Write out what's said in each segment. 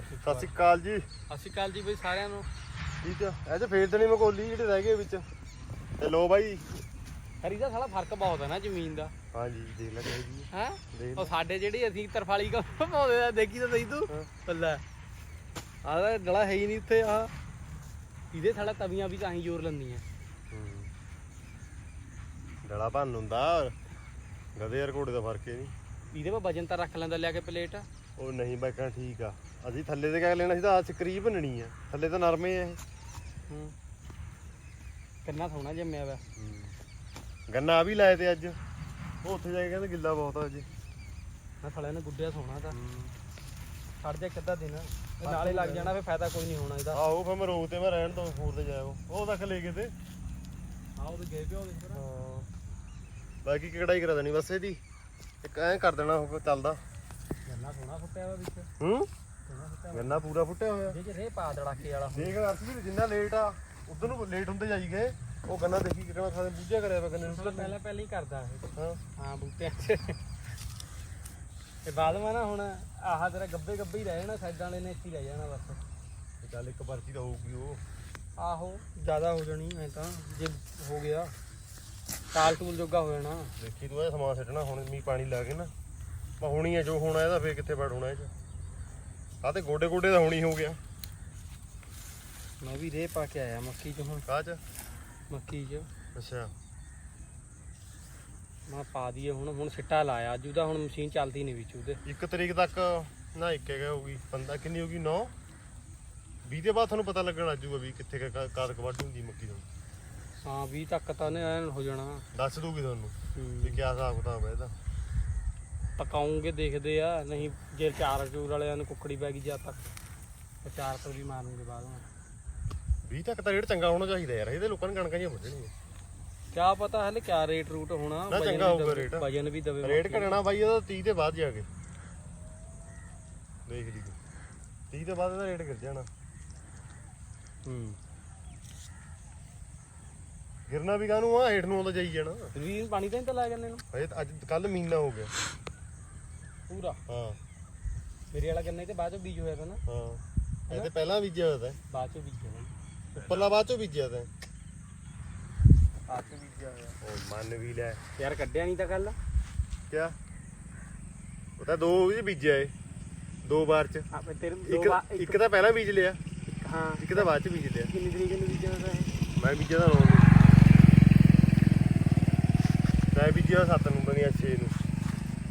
ਤੂੰ ਸਤਿ ਸ਼੍ਰੀ ਅਕਾਲ। ਜੀ। ਸਤਿ ਸ਼੍ਰੀ ਅਕਾਲ ਜੀ ਬਈ ਸਾਰਿਆਂ ਨੂੰ। ਠੀਕ ਆ। ਇਹ ਚ ਫੇਰ ਦੇਣੀ ਮਕੋਲੀ ਜਿਹੜੇ ਰਹਿ ਗਏ ਵਿੱਚ। ਤੇ ਲੋ ਬਾਈ। ਹਰੀ ਦਾ ਸਾਲਾ ਫ਼ਰਕ ਬਹੁਤ ਹੈ ਨਾ ਜ਼ਮੀਨ ਦਾ। ਹਾਂਜੀ ਦੇਖ ਲੈ ਚਾਹੀਦੀ ਹੈ? ਉਹ ਸਾਡੇ ਜਿਹੜੀ ਅਸੀਂ ਤਰਫਾਲੀ ਕੰਮ ਪਾਉਂਦੇ ਆ ਦੇਖੀ ਤਾਂ ਸਹੀ ਤੂੰ। ਬੱਲਾ ਆਹ ਡਲਾ ਹੈ ਹੀ ਨਹੀਂ ਉੱਥੇ ਆ ਇਹਦੇ ਸਾਲਾ ਤਵੀਆਂ ਵੀ ਤਾਂ ਹੀ ਜ਼ੋਰ ਲੰਦੀਆਂ ਡਲਾ ਭੰਨ ਹੁੰਦਾ। ਗਦੇ ਯਾਰ ਘੋੜੇ ਦਾ ਫ਼ਰਕ ਹੀ ਨਹੀਂ। ਇਹਦੇ 'ਤੇ ਵਜਨ ਤਾਂ ਰੱਖ ਲੈਂਦਾ ਲਿਆ ਕੇ ਪਲੇਟ। ਉਹ ਨਹੀਂ ਬਾਈ ਕਹਿੰਦਾ ਠੀਕ ਆ। ਅਸੀਂ ਥੱਲੇ ਤੇ ਕਹਿ ਲੈਣਾ ਸੀ ਤਾਂ ਆ ਸਕਰੀ ਭੰਨਣੀ ਆ। ਥੱਲੇ ਤਾਂ ਨਰਮੇ ਆ ਇਹ। ਹੂੰ। ਕਿੰਨਾ ਸੋਹਣਾ ਜੰਮਿਆ ਵਾ। ਗੰਨਾ ਆ ਵੀ ਲਾਏ ਤੇ ਅੱਜ। ਉਹ ਉੱਥੇ ਜਾ ਕੇ ਕਹਿੰਦੇ ਗਿੱਲਾ ਬਹੁਤ ਆ ਅੱਜ। ਮੈਂ ਸਾਲਿਆਂ ਨੇ ਗੁੱਡਿਆ ਸੋਹਣਾ ਤਾਂ। ਛੱਡ ਜਾ ਕਿੱਦਾਂ ਦਿਨ। ਇਹ ਨਾਲੇ ਲੱਗ ਜਾਣਾ ਫੇ ਫਾਇਦਾ ਕੋਈ ਨਹੀਂ ਹੋਣਾ ਇਹਦਾ। ਆਹੋ ਫਿਰ ਮੈਂ ਰੋਕ ਤੇ ਮੈਂ ਰਹਿਣ ਤੋਂ ਹੋਰ ਤੇ ਜਾਇਓ। ਉਹ ਤੱਕ ਲੈ ਕੇ ਤੇ। ਆਹ ਉਹਦੇ ਗਏ ਪਿਓ ਦੇ ਹਾਂ। ਬਾਕੀ ਕਢਾਈ ਕਰਾ ਦੇਣੀ ਬਸ ਇਹਦੀ। ਇੱਕ ਐਂ ਕਰ ਦੇਣਾ ਉਹ ਚੱਲਦਾ। ਗੰਨਾ ਸੋਹਣਾ ਫੁੱਟਿਆ ਵਾ ਵਿੱਚ। ਹੂੰ? ਗੰਨਾ ਪੂਰਾ ਫੁੱਟਿਆ ਹੋਇਆ। ਜੇ ਰੇ ਪਾ ਦੜਾਕੇ ਵਾਲਾ ਦੇਖ ਅਰਸ਼ ਜਿੰਨਾ ਲੇਟ ਆ ਉਧਰ ਨੂੰ ਲੇਟ ਹੁੰਦੇ ਜਾਈ ਗਏ ਉਹ ਗੰਨਾ ਦੇਖੀ ਕਿਹੜਾ ਸਾਰੇ ਬੂਝਿਆ ਕਰਿਆ ਵਾ ਗੰਨੇ ਨੂੰ। ਪਹਿਲਾਂ ਪਹਿਲਾਂ ਹੀ ਕਰਦਾ ਇਹ। ਹਾਂ। ਹਾਂ ਬੂਟਿਆਂ 'ਚ। ਤੇ ਬਾਅਦ ਮੈਂ ਨਾ ਹੁਣ ਆਹ ਤੇਰਾ ਗੱਬੇ ਗੱਬੇ ਹੀ ਰਹਿ ਜਾਣਾ ਸਾਈਡਾਂ ਵਾਲੇ ਨੇ ਇੱਥੇ ਹੀ ਰਹਿ ਜਾਣਾ ਬਸ। ਤੇ ਚੱਲ ਇੱਕ ਪਰਚੀ ਤਾਂ ਹੋਊਗੀ ਉਹ। ਆਹੋ ਜ਼ਿਆਦਾ ਹੋ ਜਾਣੀ ਐ ਤਾਂ ਜੇ ਹੋ ਗਿਆ। ਟਾਲ ਟੂਲ ਜੋਗਾ ਹੋ ਜਾਣਾ। ਦੇਖੀ ਤੂੰ ਇਹ ਸਮਾਨ ਛੱਡਣਾ ਹੁਣ ਮੀਂਹ ਪਾਣੀ ਲਾ ਕੇ ਨਾ। ਮੈਂ ਹੋਣੀ ਆ ਜੋ ਹੋਣਾ ਇਹਦਾ ਫੇਰ ਕਿੱਥੇ ਬੜ ਹੋਣਾ ਇਹ ਚ। ਆ ਤੇ ਗੋਡੇ ਗੋਡੇ ਦਾ ਹੋਣੀ ਹੋ ਗਿਆ। ਮੈਂ ਵੀ ਰੇ ਪਾ ਕੇ ਆਇਆ ਮੱਕੀ 'ਚ ਹੁਣ। ਕਾਹ ਚ? ਮੱਕੀ 'ਚ। ਅੱਛਾ। ਮੈਂ ਪਾ ਦਈਏ ਹੁਣ ਹੁਣ ਸਿੱਟਾ ਲਾਇਆ। ਅੱਜ ਉਹਦਾ ਹੁਣ ਮਸ਼ੀਨ ਚੱਲਦੀ ਨਹੀਂ ਵਿੱਚ ਉਹਦੇ। ਇੱਕ ਤਰੀਕ ਤੱਕ ਨਾ ਇੱਕ ਹੈਗਾ ਹੋਊਗੀ 15 ਕਿੰਨੀ ਹੋਊਗੀ? 9 20 ਦੇ ਬਾਅਦ ਤੁਹਾਨੂੰ ਪਤਾ ਲੱਗਣ ਲੱਜੂਗਾ ਵੀ ਕਿੱਥੇ ਕਾ ਕਾਦਕ ਵੱਢ ਹੁੰਦੀ ਮੱਕੀ ਤੋਂ। ਹਾਂ 20 ਤੱਕ ਤਾਂ ਨੇ ਐਨ ਹੋ ਜਾਣਾ। ਦੱਸ ਦੂਗੀ ਤੁਹਾਨੂੰ ਵੀ। ਕਿਆ ਹਿਸਾਬ ਕਿਤਾਬ ਹੈ ਇਹਦਾ। ਪਕਾਉਂਗੇ ਦੇਖਦੇ ਆ। ਨਹੀਂ ਜੇ ਚਾਰ ਚੂਰ ਵਾਲਿਆਂ ਨੂੰ ਕੁੱਕੜੀ ਪੈ ਗਈ ਜਦ ਤੱਕ ਤੇ ਚਾਰ ਪਰ ਵੀ ਮਾਰਨਗੇ ਬਾਅਦ ਵਿੱਚ। 20 ਤੱਕ ਤਾਂ ਰੇਟ ਚੰਗਾ ਹੋਣਾ ਚਾਹੀਦਾ ਯਾਰ ਇਹਦੇ ਲੋਕਾਂ ਨੇ ਕਣਕਾਂ ਜਿਹੀਆਂ ਵੱਢਣੀਆਂ ਕਿਆ ਪਤਾ ਹਲੇ ਕਿਆ ਰੇਟ ਰੂਟ ਹੋਣਾ ਨਾ ਚੰਗਾ ਵੀ ਹੋਊਗਾ ਦਵੇ- ਰੇਟ। ਵਜਨ ਵੀ ਦਵੇ ਰੇਟ ਘਟਣਾ ਬਾਈ ਇਹਦਾ 30 ਦੇ ਬਾਅਦ ਜਾ ਕੇ। ਦੇਖ ਲਈ ਤੂੰ। 30 ਦੇ ਬਾਅਦ ਇਹਦਾ ਰੇਟ ਗਿਰ ਜਾਣਾ। ਹੂੰ। ਗਿਰਨਾ ਵੀ ਕਾਹਨੂੰ ਆ ਹੇਠ ਨੂੰ ਆਉਂਦਾ ਜਾਈ ਜਾਣਾ। ਵੀ ਪਾਣੀ ਤਾਂ ਨਹੀਂ ਤਾਂ ਲਾ ਜਾਂਦੇ ਨੂੰ ਹਜੇ ਤਾਂ ਅੱਜ ਕੱਲ ਮਹੀਨਾ ਹੋ ਗਿਆ। ਪੂਰਾ। ਹਾਂ। ਮੇਰੇ ਵਾਲਾ ਗੰਨੇ ਤੇ ਬਾਅਦ ਚੋਂ ਬੀਜ ਹੋਇਆ ਤਾ ਨਾ ਹਾਂ। ਇਹ ਤੇ ਪਹਿਲਾਂ ਬੀਜਿਆ ਹੋਇਆ ਤਾਂ। ਬਾਅਦ ਚੋਂ ਬੀਜ ਹੋਇਆ। ਉੱਪਰਲਾ ਬਾਅਦ ਚੋਂ ਬੀਜਿਆ ਤਾਂ। ਬਾਅਦ ਚੋਂ ਬੀਜਿਆ ਹੋਇਆ। ਉਹ ਮੰਨ ਵੀ ਲੈ। ਯਾਰ ਕੱਢਿਆ ਨਹੀਂ ਤਾਂ ਕੱਲ। ਕਿਆ? ਉਹ ਤਾਂ ਦੋ ਵੀ ਬੀਜਿਆ ਏ। ਦੋ ਵਾਰ ਚ। ਆਪੇ ਤੇਰੇ ਇੱਕ ਇੱਕ ਤਾਂ ਪਹਿਲਾਂ ਬੀਜ ਲਿਆ। ਹਾਂ। ਇੱਕ ਤਾਂ ਬਾਅਦ ਚ ਬੀਜ ਲਿਆ। ਕਿੰਨੀ ਤਰੀਕ ਨੂੰ ਬੀਜਿਆ ਹੋਇਆ ਇਹ? ਮੈਂ ਬੀਜਿਆ ਤਾਂ 9 ਨੂੰ ਮੈਂ ਬੀਜਿਆ 7 ਨੂੰ ਬਣੀ 6 ਨੂੰ।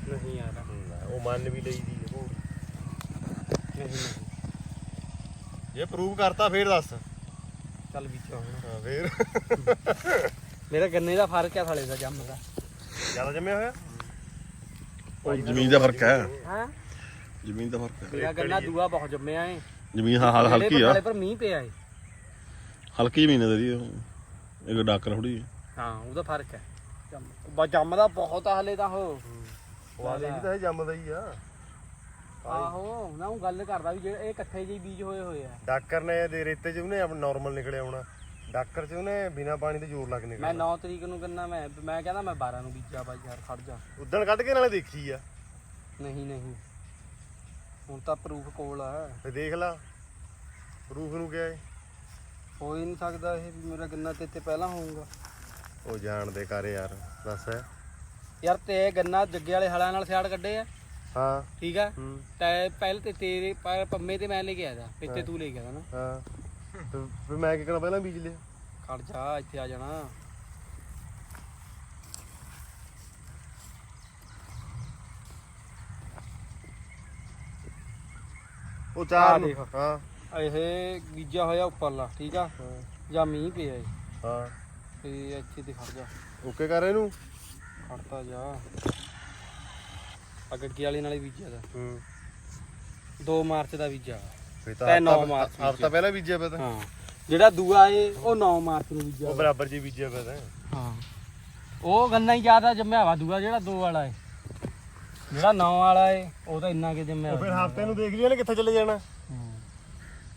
ਨਹੀਂ ਯਾਰ। ਉਹ ਮੰਨ ਵੀ ਲਈ ਦੀ ਉਹ ਜੇ ਪ੍ਰੂਵ ਕਰਤਾ ਫੇਰ ਦੱਸ। ਚੱਲ ਬੀਜਿਆ ਹੁਣ ਹਾਂ ਫੇਰ। ਮੇਰਾ ਗੰਨੇ ਦਾ ਫ਼ਰਕ ਹੈ ਸਾਲੇ ਦਾ ਜੰਮ ਦਾ। ਜ਼ਿਆਦਾ ਜੰਮਿਆ ਹੋਇਆ? ਉਹ ਜ਼ਮੀਨ ਦਾ ਫ਼ਰਕ ਹੈ। ਹਾਂ? ਜ਼ਮੀਨ ਦਾ ਫ਼ਰਕ ਹੈ। ਮੇਰਾ ਗੰਨਾ ਦੂਆ ਬਹੁਤ ਜੰਮਿਆ ਏ। ਜ਼ਮੀਨ ਹਾਂ ਹਲ- ਹਲਕੀ ਆ। ਪਰ ਮੀਂਹ ਪਿਆ ਏ। ਹਲਕੀ ਜ਼ਮੀਨ ਹੈ ਤੇਰੀ ਉਹ। ਇੱਕ ਡਾਕਰ ਥੋੜੀ ਹਾਂ ਉਹਦਾ ਫ਼ਰਕ ਹੈ। ਜੰਮ ਜੰਮਦਾ ਬਹੁਤ ਆ ਹਲੇ ਤਾਂ ਉਹ। ਆਲੇ ਵੀ ਤਾਂ ਇਹ ਜੰਮਦਾ ਹੀ ਆ। ਆਹੋ ਨਾ ਉਹ ਗੱਲ ਕਰਦਾ ਵੀ ਜਿਹੜੇ ਇਹ ਇਕੱਠੇ ਜਿਹੇ ਬੀਜ ਹੋਏ ਹੋਏ ਆ। ਡਾਕਰ ਨੇ ਦੇ ਰੇਤੇ 'ਚ ਉਹਨੇ ਆਪਣਾ ਨਾਰਮਲ ਨਿਕਲਿਆ ਆਉਣਾ ਡਾਕਰ 'ਚ ਉਹਨੇ ਬਿਨਾ ਪਾਣੀ ਦੇ ਜ਼ੋਰ ਲੱਗ ਮੈਂ ਨਿਕਲਿਆ। 9 ਤਰੀਕ ਨੂੰ ਗੰਨਾ ਮੈਂ ਮੈਂ ਕਹਿੰਦਾ ਮੈਂ 12 ਨੂੰ ਬੀਜਾ ਬਾਈ ਯਾਰ ਖੜ ਜਾ। ਉਦਣ ਕੱਢ ਕੇ ਨਾਲੇ ਦੇਖੀ ਆ। ਨਹੀਂ ਨਹੀਂ। ਹੁਣ ਤਾਂ ਪ੍ਰੂਫ ਕੋਲ ਆ। ਤੇ ਦੇਖ ਲਾ ਪ੍ਰੂਫ ਨੂੰ ਕਿਹਾ ਹੋ ਹੀ ਨਹੀਂ ਸਕਦਾ ਇਹ ਵੀ ਮੇਰਾ ਗੰਨਾ ਤੇ ਤੇ ਪਹਿਲਾਂ ਹੋਊਗਾ। ਉਹ ਜਾਣ ਦੇ ਕਰ ਯਾਰ ਦੱਸ। ਯਾਰ ਤੇ ਗੰਨਾ ਜੱਗੇ ਵਾਲੇ ਹਲਾਂ ਨਾਲ ਸਿਆੜ ਕੱਢੇ ਆ। ਹਾਂ। ਠੀਕ ਆ? ਹੂੰ। ਤੇ ਪਹਿਲ ਤੇ ਤੇਰੇ ਪ- ਪੰਮੇ ਤੇ ਮੈਂ ਲੈ ਕੇ ਆਇਆ ਪਿੱਤੇ ਤੂੰ ਲੈ ਕੇ ਆਇਆ ਨਾ। ਹਾਂ। ਤੇ ਫਿਰ ਮੈਂ ਕੀ ਕਰਾਂ ਪਹਿਲਾਂ ਬੀਜ ਲਿਆ। ਖੜ ਜਾ ਇੱਥੇ ਆ ਜਾਣਾ। ਉਹ ਚਾਰ ਆਹ ਨੂੰ- ਦੇਖ। ਹਾਂ। ਇਹ ਬੀਜਾ ਹੋਇਆ ਉੱਪਰਲਾ ਠੀਕ ਆ? ਹਾਂ, ਜਾਂ ਮੀਂਹ ਪਿਆ ਏ। ਹਾਂ। ਤੇ ਇੱਥੇ ਤੇ ਖੜ ਜਾ। ਓਕੇ ਕਰ ਇਹਨੂੰ। ਖੜਤਾ ਜਾ। ਆ ਗੱਗੀ ਵਾਲੇ ਨਾਲੇ ਬੀਜਿਆ ਦਾ ਹੂੰ। 2 ਮਾਰਚ ਦਾ ਬੀਜਾ ਫੇ ਤੇ ਤਾਂ ਨੌ ਹਫ਼ਤਾ- ਮਾਰਚ ਹਫ਼ਤਾ ਪਹਿਲਾਂ ਬੀਜਿਆ ਪਿਆ ਤਾਂ। ਹਾਂ। ਜਿਹੜਾ ਦੂਆ ਏ ਉਹ 9 ਮਾਰਚ ਨੂੰ ਬੀਜਿਆ। ਉਹ ਬਰਾਬਰ ਜੀ ਬੀਜਿਆ ਪਿਆ ਤਾਂ। ਹਾਂ। ਉਹ ਗੰਨਾ ਹੀ ਜ਼ਿਆਦਾ ਜੰਮਿਆ ਵਾ ਦੂਆ ਜਿਹੜਾ 2 ਵਾਲਾ ਏ। ਜਿਹੜਾ 9 ਵਾਲਾ ਏ ਉਹ ਤਾਂ ਇੰਨਾ ਕਿ ਜੰਮਿਆ। ਫਿਰ ਹਫ਼ਤੇ ਨੂੰ ਦੇਖ ਲਿਆ ਨੇ ਕਿੱਥੇ ਚਲੇ ਜਾਣਾ। ਹਾਂ।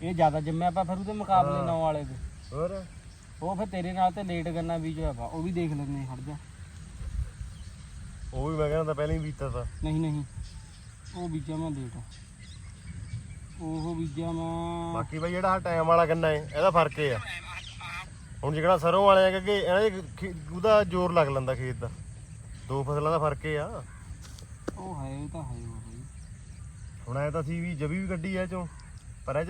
ਇਹ ਜ਼ਿਆਦਾ ਜੰਮਿਆ ਪਿਆ ਫਿਰ ਉਹਦੇ ਮੁਕਾਬਲੇ 9 ਵਾਲੇ ਦੇ। ਹੋਰ? ਉਹ ਫਿਰ ਤੇਰੇ ਨਾਲ ਤੇ ਲੇਟ ਗੰਨਾ ਬੀਜਿਆ ਵਾ ਉਹ ਵੀ ਦੇਖ ਲੈਂਦੇ ਖੜ ਜਾ। ਉਹ ਵੀ ਮੈਂ ਕਹਿੰਦਾ ਪਹਿਲਾਂ ਹੀ ਬੀਜਤਾ ਤਾਂ। ਨਹੀਂ ਨਹੀਂ। ਉਹ ਬੀਜਿਆ ਮੈਂ ਲੇਟ ਉਹ ਬੀਜਿਆ ਮੈਂ ਬਾਕੀ ਬਾਈ ਜਿਹੜਾ ਟਾਈਮ ਵਾਲਾ ਗੰਨਾ ਹੈ ਇਹਦਾ ਫ਼ਰਕ ਇਹ ਆ। ਹੁਣ ਜਿਹੜਾ ਸਰੋਂ ਵਾਲੇ ਆ ਕਿ ਇਹਨਾਂ ਦੇ ਖੇ- ਉਹਦਾ ਜ਼ੋਰ ਲੱਗ ਲੈਂਦਾ ਖੇਤ ਦਾ। ਦੋ ਫਸਲਾਂ ਦਾ ਫ਼ਰਕ ਇਹ ਆ। ਉਹ ਹੈ ਉਹ ਤਾਂ ਹੈ ਉਹ ਬਈ। ਹੁਣ ਐ ਤਾਂ ਸੀ ਵੀ ਜਬੀ ਵੀ ਕੱਢੀ ਐ ਚੋਂ। ਪਰ ਇਹ ਚ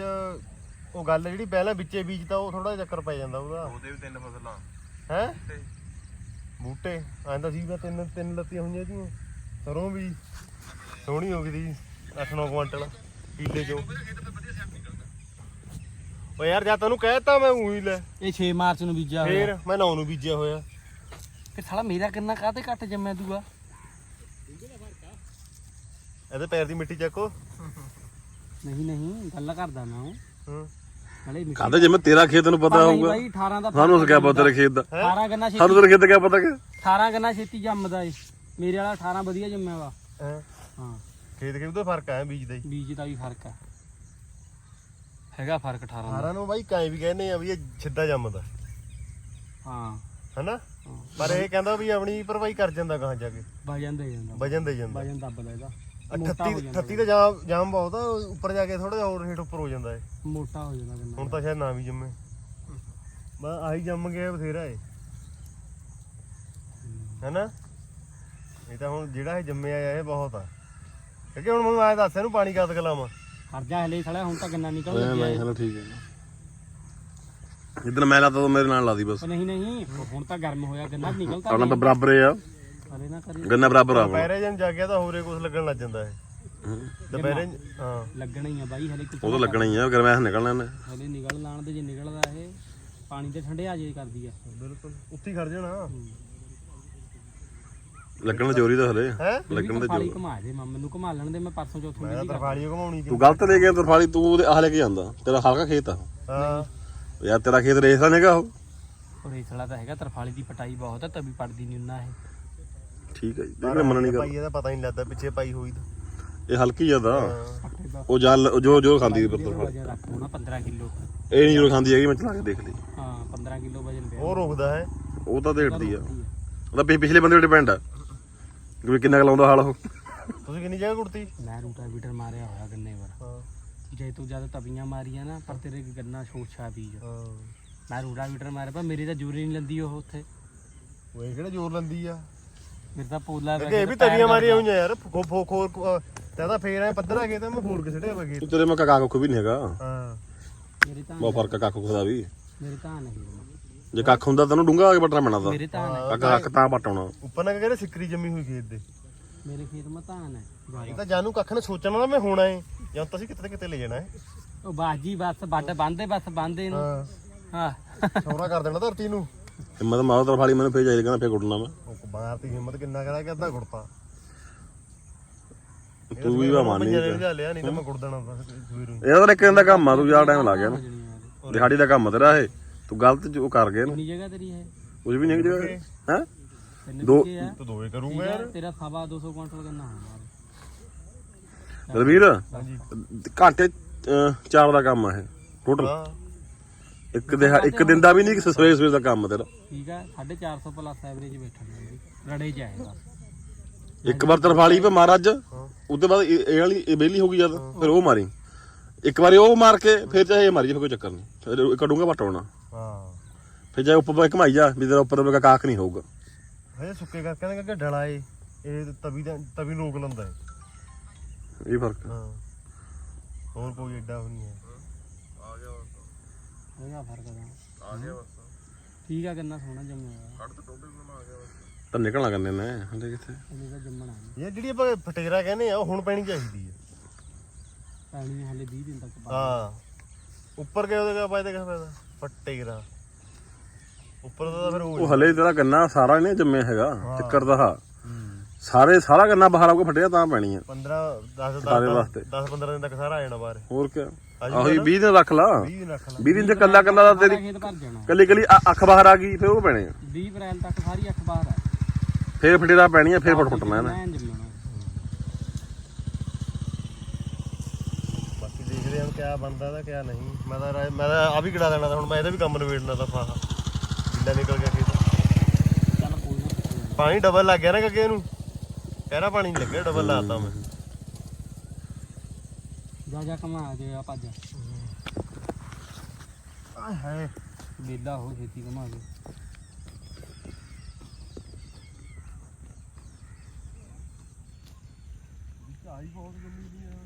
ਉਹ ਗੱਲ ਜਿਹੜੀ ਪਹਿਲਾਂ ਵਿੱਚੇ ਬੀਜਤਾ ਉਹ ਥੋੜਾ ਚੱਕਰ ਪੈ ਜਾਂਦਾ ਉਹਦਾ। ਉਹਦੇ ਵੀ ਤਿੰਨ ਫਸਲਾਂ। ਹੈ? ਬੂਟੇ ਐਂ ਤਾਂ ਸੀ ਵੀ ਤਿੰਨ ਤਿੰਨ ਲੱਤੀਆਂ ਹੋਈਆਂ ਜੀਆਂ। ਸਰੋਂ ਵੀ ਸੋਹਣੀ ਹੋ ਗਈ ਦੀ 8-9 ਕੁਇੰਟਲ ਕਿੱਲੇ ਚੋਂ। ਓ ਯਾਰ ਜਾਂ ਤੈਨੂੰ ਕਹਿਤਾ ਮੈਂ ਉਹੀ ਲੈ। ਇਹ 6 ਮਾਰਚ ਨੂੰ ਬੀਜਿਆ ਹੋਇਆ। ਫੇਰ ਮੈਂ 9 ਨੂੰ ਬੀਜਿਆ ਹੋਇਆ। ਕਿ ਸਾਲਾ ਮੇਰਾ ਕਿੰਨਾ ਕਾਹਤੇ ਘੱਟ ਜੰਮਿਆ ਦੂਆ ਇਹਦੇ ਪੈਰ ਦੀ ਮਿੱਟੀ ਚੱਕੋ। ਨਹੀਂ ਨਹੀਂ ਗੱਲ ਕਰਦਾ ਉਹ। ਹੂੰ। ਨਾਲੇ ਮਿੱਟੀ ਕਾਹਦੇ ਜਿਵੇਂ ਤੇਰਾ ਖੇਤ ਨੂੰ ਪਤਾ ਨਹੀਂ ਹੋਊਗਾ। ਬਾਈ 18 ਦਾ ਸਾਨੂੰ ਉਸ ਕਿਆ ਪਤਾ ਤੇਰੇ ਖੇਤ ਦਾ? 18 ਗੰਨਾ ਛੇਤੀ ਸਾਨੂੰ ਤੇਰੇ ਖੇਤ ਦਾ ਕਿਆ ਪਤਾ ਕਿ? 18 ਗੰਨਾ ਛੇਤੀ ਜੰਮਦਾ ਏ। ਮੇਰੇ ਵਾਲਾ 18 ਵਧੀਆ ਜੰਮਿਆ ਵਾ। ਹੈਂ? ਹਾਂ। ਖੇਤ ਖੇਤ ਦਾ ਫ਼ਰਕ ਆ ਬੀਜ ਦਾ ਹੀ ਬੀਜ ਦਾ ਵੀ ਫ਼ਰਕ ਆ। ਹੈਗਾ ਫ਼ਰਕ 18 ਦਾ। ਸਾਰਾਂ ਨੂੰ ਬਾਈ ਕਾਇ ਵੀ ਕਹਿੰਦੇ ਆ ਵੀ ਇਹ ਛਿੱਦਾ ਜੰਮਦਾ। ਹਾਂ। ਹਨਾ? ਹਾਂ। ਪਰ ਇਹ ਕਹਿੰਦਾ ਵੀ ਆਪਣੀ ਭਰਵਾਈ ਕਰ ਜਾਂਦਾ ਗਾਂ ਜਾ ਕੇ। ਵਜਨ ਦੇ ਜਾਂਦਾ। ਵਜਨ ਦੇ ਜਾਂਦਾ। ਵਜਨ ਦੱਬਦਾ ਇਹਦਾ। ਮੋਟਾ 38 ਹੋ ਜਾਂਦਾ 38 ਦਾ ਜਾਮ ਜਾਮ ਬਹੁਤ ਆ ਉੱਪਰ ਜਾ ਕੇ ਥੋੜਾ ਜਿਹਾ ਹੋਰ ਹੇਠ ਉੱਪਰ ਹੋ ਜਾਂਦਾ ਏ ਮੋਟਾ ਹੋ ਜਾਂਦਾ ਗੰਨਾ ਹੁਣ ਤਾਂ ਸ਼ਾਇਦ ਨਾ ਵੀ ਜੰਮੇ। ਬਸ ਆਹੀ ਜੰਮ ਗਿਆ ਬਥੇਰਾ ਏ ਹੈਨਾ? ਇਹ ਤਾਂ ਹੁਣ ਜਿਹੜਾ ਇਹ ਜੰਮਿਆ ਆ ਇਹ ਬਹੁਤ ਆ। ਕਿਉਂਕਿ ਹੁਣ ਮੈਨੂੰ ਆਇਆ ਦੱਸ ਇਹਨੂੰ ਪਾਣੀ ਕਦ ਕਲਾਵਾਂ ਹਟ ਜਾ ਹਲੇ ਸਾਲਾ ਹੁਣ ਤਾਂ ਗੰਨਾ ਨਿਕਲ ਲੱਗਿਆ ਏ ਚਲੋ ਠੀਕ ਹੈ। ਜਿੱਦਣ ਮੈਂ ਲਾਤਾ ਤਾਂ ਮੇਰੇ ਨਾਲ ਲਾਦੀ ਬਸ। ਉਹ ਨਹੀਂ ਨਹੀਂ ਹੁਣ ਤਾਂ ਗਰਮ ਹੋਇਆ ਗੰਨਾ ਨਿਕਲਦਾ ਆਪਣਾ ਤਾਂ ਬਰਾਬਰ ਹੀ ਆ। ਹਲੇ ਨਾ ਕਰੀ। ਗੰਨਾ ਬਰਾਬਰ ਆ ਆਪਣਾ ਦੁਪਹਿਰੇ ਜਨ ਜਾ ਗਿਆ ਤਾਂ ਹੋਰੇ ਕੁਝ ਲੱਗਣ ਲੱਗ ਜਾਂਦਾ ਹੈ। ਦੁਪਹਿਰੇ ਹਾਂ। ਲੱਗਣਾ ਹੀ ਆ ਬਾਈ ਹਲੇ ਕੁਝ ਉਹ ਤਾਂ ਲੱਗਣਾ ਹੀ ਆ ਗਰਮੈਸ ਨਿਕਲਣਾ ਇਹਨੇ। ਹਲੇ ਨਿਕਲ ਲਾਣ ਦੇ ਜੇ ਨਿਕਲਦਾ ਇਹ ਪਾਣੀ ਤੇ ਠੰਡੇ ਆ ਜੇ ਕਰਦੀ ਆ। ਬਿਲਕੁਲ। ਉੱਥੇ ਹੀ ਖੜ ਜਾਣਾ। ਲੱਗਣ ਦਾ ਚੋਰੀ ਤਾਂ ਹਲੇ। ਹੈ? ਲੱਗਣ ਦਾ ਫਾਲੀ ਚੋਰੀ ਘੁਮਾ ਦੇ ਮੰਮ ਮੈਨੂੰ ਘੁਮਾ ਲੈਣ ਦੇ ਮੈਂ ਪਰਸੋਂ ਚੌਥੋਂ ਮੈਂ ਤਾਂ ਤਰਫਾਲੀ ਘਮਾਉਣੀ ਸੀ। ਤੂੰ ਗਲਤ ਲੈ ਗਿਆ ਤਰਫਾਲੀ ਤੂੰ ਉਹਦੇ ਆਹ ਲੈ ਕੇ ਜਾਂਦਾ। ਤੇਰਾ ਹਲਕਾ ਖੇਤ ਆ। ਹਾਂ। ਯਾਰ ਤੇਰਾ ਖੇਤ ਰੇਸ ਦਾ ਨਹੀਂਗਾ ਉਹ। ਔਰ ਇਸਲਾ ਤਾਂ ਹੈਗਾ ਤਰਫਾਲੀ ਦੀ ਪਟਾਈ ਬਹੁਤ ਆ ਤਵੀ ਪੜਦੀ ਨਹੀਂ ਉਹਨਾਂ ਇਹ। ਠੀਕ ਹੈ ਜੀ ਇਹ ਮੰਨਣੀ ਕਰ ਭਾਈ ਇਹਦਾ ਪਤਾ ਹੀ ਨਹੀਂ ਲੱਗਦਾ ਪਿੱਛੇ ਪਾਈ ਹੋਈ ਤਾਂ। ਇਹ ਹਲਕੀ ਜ਼ਿਆਦਾ ਉਹ ਜਲ ਜੋ ਜੋ ਖਾਂਦੀ ਪਰ ਵਜਨ ਰੱਖੋ ਨਾ 15 ਕਿਲੋ। ਇਹ ਨਹੀਂ ਜੋ ਖਾਂਦੀ ਹੈਗੀ ਮੈਂ ਚਲਾ ਕੇ ਦੇਖ ਲਈ। ਹਾਂ 15 ਕਿਲੋ ਵਜਨ ਪਿਆ। ਉਹ ਰੁਕਦਾ ਹੈ। ਉਹ ਤਾਂ ਢੇੜਦੀ ਆ। ਉਹਦਾ ਪਿਛ- ਪਿਛਲੇ ਬੰਦੇ ਤੇ ਡਿਪੈਂਡ ਆ। ਕਿ ਕਿੰਨਾ ਕੁ ਲਾਉਂਦਾ ਹਾਲ ਉਹ। ਤੁਸੀਂ ਕਿੰਨੀ ਜਗ੍ਹਾ ਕੁੜਤੀ ਮੈਂ ਰੂਟਾ ਬੀਟਰ ਮਾਰਿਆ ਹੋਇਆ ਗੰਨੇ ਪਰ ਹਾਂ। ਜੇ ਤੂੰ ਜਦ ਤਵੀਆਂ ਮਾਰੀਆਂ ਨਾ ਪਰ ਤੇਰੇ ਗੰਨਾ ਛੋਛਾ ਬੀਜ ਹਾਂ। ਮੈਂ ਰੂਟਾ ਬੀਟਰ ਮਾਰਿਆ ਪਰ ਮੇਰੇ ਤਾਂ ਜੂਰੀ ਨਹੀਂ ਲੰਦੀ ਉਹ ਉੱਥੇ। ਉਹ ਇਹ ਕਿਹੜਾ ਜ਼ੋਰ ਲੰਦੀ ਆ? ਮੇਰੇ ਤਾਂ ਪੋਲਾ ਅੱਗੇ ਇਹ ਵੀ ਤਵੀਆਂ ਮਾਰੀਆਂ ਹੋਈਆਂ ਯਾਰ। ਖੋ ਖੋ ਖੋ ਤੇ ਤਾਂ ਫੇਰ ਐ ਪੱਧਰਾ ਕੇ ਤਾਂ ਮੈਂ ਫੋੜ ਕੇ ਛੜਿਆ ਵਾ ਤੂੰ ਤੇਰੇ ਮੈਂ ਕਾਕਾ ਕੁੱਖ ਵੀ ਨਹੀਂ ਹੈਗਾ। ਹਾਂ। ਮੇਰੇ ਤਾਂ ਬਹੁਤ ਫ਼ਰਕ ਆ ਕੱਖ ਕੁੱਖ ਦਾ ਵੀ। ਮੇਰੇ ਤਾਂ ਨਹੀਂ ਜੇ ਕੱਖ ਹੁੰਦਾ ਤੈਨੂੰ ਡੂੰਗਾ ਆ ਕੇ ਪਟਣਾ ਪੈਣਾ ਤਾਂ। ਮੇਰੇ ਤਾਂ ਕਾਕਾ ਕੱਖ ਤਾਂ ਪਟਾਉਣਾ ਉੱਪਰ ਨਾ ਕਹਿੰਦੇ ਸਿੱਕਰੀ ਜੰਮੀ ਹੋਈ ਖੇਤ ਦੇ। ਮੇਰੇ ਖੇਤ ਮਾ ਧਾਨ ਹੈ ਇਹ ਤਾਂ ਜਾਨੂ ਕੱਖ ਨੇ ਸੋਚਣਾ ਨਾ ਮੈਂ ਹੋਣਾ ਏ। ਜਾਂ ਤਾਂ ਅਸੀਂ ਕਿਤੇ ਕਿਤੇ ਲੈ ਜਾਣਾ ਏ। ਉਹ ਬਾਜੀ ਬਸ ਵੱਡ ਬੰਦੇ ਬਸ ਬੰਦੇ ਨੂੰ ਹਾਂ। ਹਾਂ। ਸੌਰਾ ਕਰ ਦੇਣਾ ਧਰਤੀ ਨੂੰ। ਹਿੰਮਤ ਮਾਰੋ ਤਰਫਾਲੀ ਮੈਨੂੰ ਫੇਰ ਜਾਈ ਕਹਿੰਦਾ ਫੇਰ ਕੁੱਟਣਾ ਮੈਂ। ਉਹ ਬਾਹਰ ਦੀ ਹਿੰਮਤ ਕਿੰਨਾ ਕਰਾ ਕੇ ਅੱਧਾ ਗੁੜਤਾ ਤੂੰ ਵੀ ਵਾ ਮਾਨੀ ਪੰਜਾਂ ਨੇ ਲਿਆ ਲਿਆ ਨਹੀਂ ਤਾਂ ਮੈਂ ਦੇਣਾ ਬਸ ਸਵੇਰੋਂ ਹੀ। ਇਹਦਾ ਤਾਂ ਇੱਕ ਦਿਨ ਦਾ ਕੰਮ ਆ ਤੂੰ ਯਾਰ ਟਾਈਮ ਲਾ ਗਿਆ ਨਾ। ਦਿਹਾੜੀ ਦਾ ਕੰਮ ਤੇਰਾ ਇਹ। ਤੂੰ ਗਲਤ ਜੋ ਕਰ ਗਿਆ ਨਾ। ਕਿੰਨੀ ਜਗ੍ਹਾ ਤੇਰੀ ਹੈ ਕੁਝ ਵੀ ਨਹੀਂ ਜਗ੍ਹਾ। ਹੈ? ਦੋ- ਤੂੰ ਦੋਏ ਕਰੂੰਗਾ। ਯਾਰ ਤੇਰਾ ਸਵਾ 200 ਕੁਇੰਟਲ ਗੰਨਾ ਹੋਣਾ। ਰਵੀਰ ਹਾਂਜੀ। ਘੰਟੇ ਚਾਰ ਦਾ ਕੰਮ ਆ ਇਹ। ਟੋਟਲ ਹਾਂ। ਇੱਕ ਦਿਹਾ ਇੱਕ ਦਿਨ ਦਾ ਵੀ ਨਹੀਂ ਸਵੇਰੇ ਸਵੇਰੇ ਦਾ ਕੰਮ ਤੇਰਾ। ਠੀਕ ਆ 450 ਪਲੱਸ ਐਵਰੇਜ ਬੈਠਾ ਜੀ ਰੜੇ ਆਏ ਬਸ ਇੱਕ ਵਾਰ ਤਰਫਾਲੀ ਪੇ ਮਾਰ ਅੱਜ ਉਹਦੇ ਬਾਅਦ ਇਹ ਵਾਲੀ ਇਹ ਬੇਲੀ ਹੋ ਗਈ ਜਦ ਫਿਰ ਉਹ ਮਾਰੀ। ਇੱਕ ਵਾਰੀ ਉਹ ਮਾਰ ਕੇ ਫਿਰ ਚਾਹੇ ਇਹ ਮਾਰੀ ਜਾ ਫਿਰ ਕੋਈ ਚੱਕਰ ਨਹੀਂ। ਫਿਰ ਕਡੂੰਗਾ ਪਟਾਉਣਾ ਹਾਂ। ਫਿਰ ਜੇ ਉੱਪਰ ਘਮਾਈ ਜਾ ਵੀ ਤੇਰਾ ਉੱਪਰ ਦਾ ਕਾਕ ਨਹੀਂ ਹੋਊਗਾ। ਹਜੇ ਸੁੱਕੇ ਕਰਕੇ ਕਹਿੰਦੇ ਕਿ ਡਲਾ ਏ ਇਹ ਤਵੀ ਦਾ ਤਵੀ ਰੋਕ ਲੈਂਦਾ ਇਹ ਫ਼ਰਕ। ਹਾਂ। ਹੋਰ ਕੋਈ ਉਹ ਨਹੀਂ ਹੈ। ਉਹਦਾ ਫ਼ਰਕ ਆ। ਆ ਗਿਆ ਬਸ। ਠੀਕ ਆ ਗੰਨਾ ਸੋਹਣਾ ਜੰਮਿਆ ਤਾਂ ਨਿਕਲਣਾ ਕਰਨੇ ਨੇ? ਹਲੇ ਕਿੱਥੇ? ਇਹਨੇ ਤਾਂ ਜੰਮਣਾ ਨੀ। ਇਹ ਜਿਹੜੀ ਆਪਾਂ ਫਟੇਰਾ ਕਹਿੰਦੇ ਆ ਉਹ ਹੁਣ ਪੈਣੀ ਚਾਹੀਦੀ ਹੈ ਪੈਣੀ ਹਲੇ 20 ਦਿਨ ਤੱਕ ਬਾਅਦ। ਹਾਂ। ਉੱਪਰ ਗਏ ਉਹਦੇ ਕਾ ਪਾਇਦੇ ਕਾ ਫਾਇਦਾ ਫਟੇਰਾ। ਉੱਪਰ ਦਾ ਤਾਂ ਫਿਰ ਉਹ ਉਹ ਹਲੇ ਤੇਰਾ ਗੰਨਾ ਸਾਰਾ ਨਹੀਂ ਜੰਮਿਆ ਹੈਗਾ ਚੱਕਰ ਦਾ ਹਾ। ਸਾਰੇ ਸਾਰਾ ਗੰਨਾ ਬਾਹਰ ਆ ਕੇ ਫਟਿਆ ਤਾਂ ਪੈਣੀ ਆ। 15 10 ਸਾਰੇ 10 ਵਾਸਤੇ। 10 15 ਦਿਨ ਤੱਕ ਸਾਰਾ ਆ ਜਾਣਾ ਬਾਹਰ। ਹੋਰ ਕੀ ਆਹੀ 20 ਦਿਨ ਰੱਖ ਲਾ। 20 ਦਿਨ ਰੱਖ ਲਾ। 20 ਦਿਨ ਚ ਕੱਲਾ ਕੱਲਾ ਦਾ ਤੇਰੀ ਖੇਤ ਭਰ ਜਾਣਾ। ਕੱਲੀ ਕੱਲੀ ਅੱਖ ਬਾਹਰ ਆ ਗਈ ਫਿਰ ਉਹ ਪੈਣੇ ਆ। 20 ਅਪ੍ਰੈਲ ਤੱਕ ਸਾਰੀ ਅੱਖ ਬਾਹਰ ਆ। ਫੇਰ ਫਟੇਰਾ ਪੈਣੀ ਆ ਫੇਰ ਫਟ ਫਟਣਾ ਇਹਨੇ। ਐਨ ਜੰਮਣਾ ਬਾਕੀ ਦੇਖਦੇ ਹਾਂ ਕਿਆ ਬਣਦਾ ਦਾ ਕਿਆ ਨਹੀਂ। ਮੈਂ ਤਾਂ ਮੈਂ ਤਾਂ ਆ ਵੀ ਕਿੜਾ ਦੇਣਾ ਤਾਂ ਹੁਣ ਮੈਂ ਇਹਦਾ ਵੀ ਕੰਮ ਨਵੇੜਨਾ ਤਾਂ ਫਾਹਾ। ਜਿੰਨਾ ਨਿਕਲ ਗਿਆ ਖੇਤ। ਚੱਲ ਕੋਈ ਨਾ। ਕਿਤੇ ਨਾ। ਪਾਣੀ ਡਬਲ ਲੱਗ ਗਿਆ ਨਾ ਗੱਗੇ ਨੂੰ। ਕਹਿਰਾ ਪਾਣੀ ਨਹੀਂ ਲੱਗਿਆ ਡਬਲ ਲਾਤਾ ਮੈਂ। ਜਾ ਜਾ ਕਮਾ ਦੇ ਆ ਭੱਜ ਆਏ ਹਾਏ। ਬੇਲਾ ਹੋ ਛੇਤੀ ਕਮਾ ਦੇ ਝਾਈ ਬਹੁਤ ਜੰਮੀ ਦੀ ਆ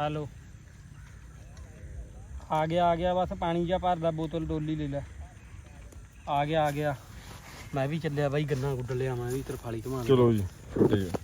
ਹੈਲੋ। ਆ ਗਿਆ ਆ ਗਿਆ, ਬਸ ਪਾਣੀ ਜਿਹਾ ਭਰਦਾ, ਬੋਤਲ ਡੋਲੀ ਲੈ ਲੈ। ਆ ਗਿਆ ਆ ਗਿਆ। ਮੈਂ ਵੀ ਚੱਲਿਆ ਬਾਈ, ਗੰਨਾ ਗੁੱਡ ਲਿਆ ਮੈਂ ਵੀ ਤਰਫਾਲੀ ਘਮਾਣ ਚਲੋ ਜੀ, ਠੀਕ ਹੈ।